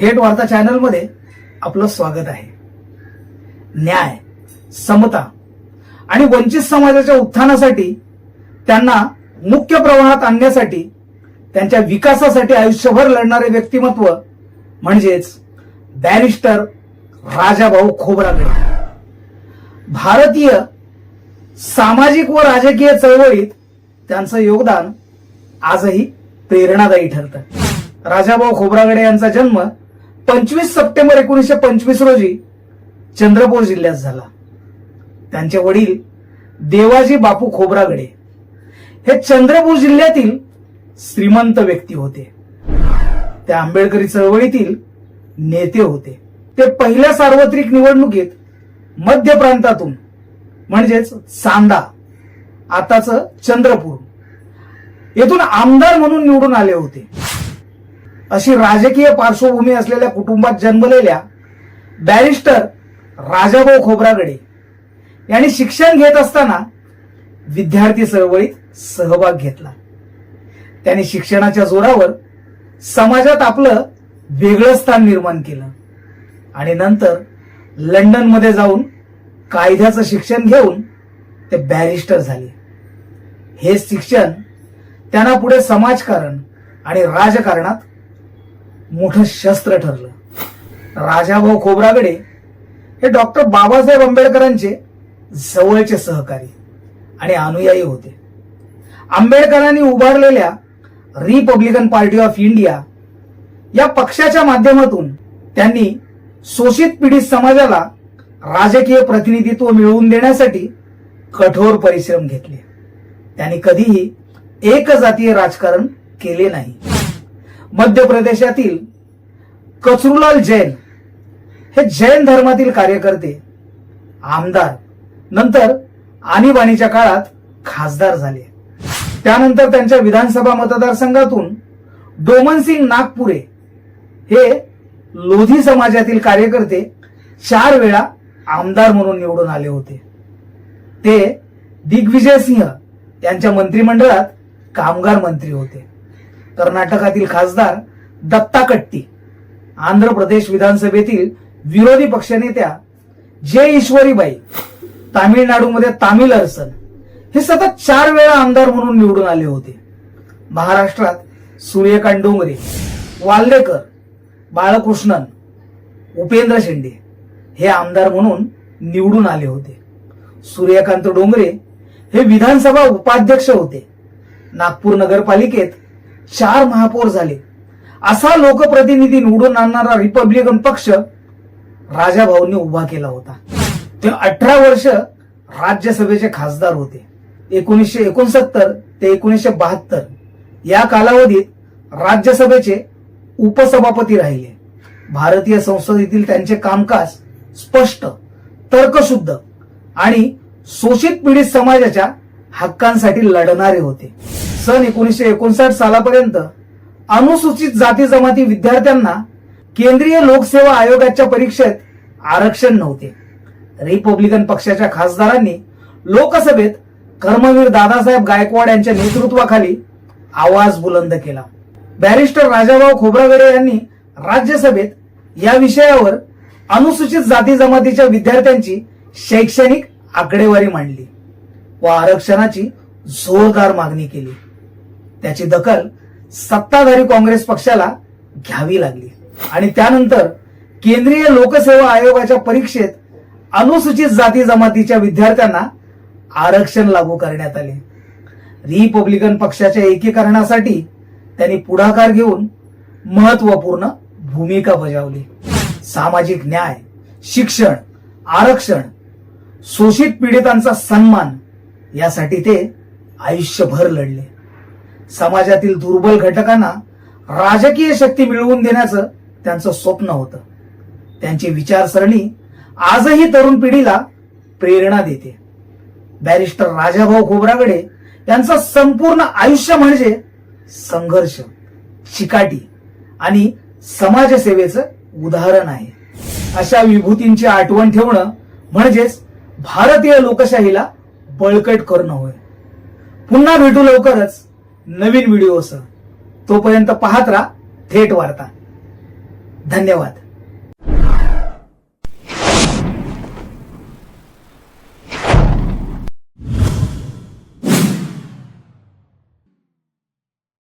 थेट वार्ता चॅनलमध्ये आपलं स्वागत आहे. न्याय समता आणि वंचित समाजाच्या उत्थानासाठी त्यांना मुख्य प्रवाहात आणण्यासाठी त्यांच्या विकासासाठी आयुष्यभर लढणारे व्यक्तिमत्व म्हणजेच बॅरिस्टर राजाभाऊ खोबरागडे. भारतीय सामाजिक व राजकीय चळवळीत त्यांचं योगदान आजही प्रेरणादायी ठरतं. राजाभाऊ खोबरागडे यांचा जन्म पंचवीस सप्टेंबर एकोणीसशे पंचवीस रोजी चंद्रपूर जिल्ह्यात झाला. त्यांचे वडील देवाजी बापू खोबरागडे हे चंद्रपूर जिल्ह्यातील श्रीमंत व्यक्ती होते. त्या आंबेडकरी चळवळीतील नेते होते. ते पहिल्या सार्वत्रिक निवडणुकीत मध्य प्रांतातून म्हणजेच चांदा आताच चंद्रपूर येथून आमदार म्हणून निवडून आले होते. अशी राजकीय पार्श्वभूमी असलेल्या कुटुंबात जन्मलेल्या बॅरिस्टर राजाभाऊ खोबरागडे यांनी शिक्षण घेत असताना विद्यार्थी चळवळीत सहभाग घेतला. त्यांनी शिक्षणाच्या जोरावर समाजात आपलं वेगळं स्थान निर्माण केलं आणि नंतर लंडनमध्ये जाऊन कायद्याचं शिक्षण घेऊन ते बॅरिस्टर झाले. हे शिक्षण त्यांना पुढे समाजकारण आणि राजकारणात मोठं शस्त्र ठरलं. राजाभाऊ खोबरागडे हे डॉक्टर बाबासाहेब आंबेडकरांचे जवळचे सहकारी आणि अनुयायी होते. आंबेडकरांनी उभारलेल्या रिपब्लिकन पार्टी ऑफ इंडिया या पक्षाच्या माध्यमातून त्यांनी शोषित पीडित समाजाला राजकीय प्रतिनिधित्व मिळवून देण्यासाठी कठोर परिश्रम घेतले. त्यांनी कधीही एक जातीय राजकारण केले नाही. मध्य प्रदेशातील कचरूलाल जैन हे जैन धर्मातील कार्यकर्ते आमदार नंतर आणीबाणीच्या काळात खासदार झाले. त्यानंतर त्यांच्या विधानसभा मतदारसंघातून डोमनसिंग नागपुरे हे लोधी समाजातील कार्यकर्ते चार वेळा आमदार म्हणून निवडून आले होते. ते दिग्विजय सिंह यांच्या मंत्रिमंडळात कामगार मंत्री होते. कर्नाटकातील खासदार दत्ता कट्टी. आंध्र प्रदेश विधानसभेतील विरोधी पक्षनेत्या जे ईश्वरीबाई तामिळनाडूमध्ये तामिल अरसन हे सतत चार वेळा आमदार म्हणून निवडून आले होते. महाराष्ट्रात सूर्यकांत डोंगरे वाल्देकर बाळकृष्णन उपेंद्र शेंडे हे आमदार म्हणून निवडून आले होते. सूर्यकांत डोंगरे हे विधानसभा उपाध्यक्ष होते. नागपूर नगरपालिकेत चार महापौर झाले. असा लोकप्रतिनिधी निवडून आणणारा रिपब्लिकन पक्ष राजाभाऊंनी उभा केला होता. ते अठरा वर्ष राज्यसभेचे खासदार होते. एकोणीसशे एकोणसत्तर ते एकोणीसशे बहात्तर या कालावधीत राज्यसभेचे उपसभापती राहिले. भारतीय संसदेतील त्यांचे कामकाज स्पष्ट तर्कशुद्ध आणि शोषित पीडित समाजाच्या हक्कांसाठी लढणारे होते. सन एकोणीसशे एकोणसाठ सालापर्यंत अनुसूचित जाती जमाती विद्यार्थ्यांना केंद्रीय लोकसेवा आयोगाच्या परीक्षेत आरक्षण नव्हते. रिपब्लिकन पक्षाच्या खासदारांनी लोकसभेत कर्मवीर दादासाहेब गायकवाड यांच्या नेतृत्वाखाली आवाज बुलंद केला. बॅरिस्टर राजाभाऊ खोब्रागडे यांनी राज्यसभेत या विषयावर अनुसूचित जाती जमातीच्या विद्यार्थ्यांची शैक्षणिक आकडेवारी मांडली व आरक्षणाची जोरदार मागणी केली. त्याची दखल सत्ताधारी काँग्रेस पक्षाला घ्यावी लागली. आणि त्यानंतर केंद्रीय लोकसेवा आयोगाच्या परीक्षेत अनुसूचित जाती जमातीच्या विद्यार्थ्यांना आरक्षण लागू करण्यात आले. रिपब्लिकन पक्षाच्या एकीकरणासाठी त्यांनी पुढाकार घेऊन महत्त्वपूर्ण भूमिका बजावली. सामाजिक न्याय शिक्षण आरक्षण शोषित पीडितांचा सन्मान यासाठी ते आयुष्यभर लढले. समाजातील दुर्बल घटकांना राजकीय शक्ती मिळवून देण्याचं त्यांचं स्वप्न होतं. त्यांची विचारसरणी आजही तरुण पिढीला प्रेरणा देते. बॅरिस्टर राजाभाऊ खोबरागडे यांचं संपूर्ण आयुष्य म्हणजे संघर्ष चिकाटी आणि समाजसेवेचं उदाहरण आहे. अशा विभूतींची आठवण ठेवणं म्हणजेच भारतीय लोकशाहीला बळकट करणं होय. पुन्हा भेटू लवकरच. नवीन व्हिडिओसह तोपर्यंत पाहत राहा थेट वार्ता. धन्यवाद.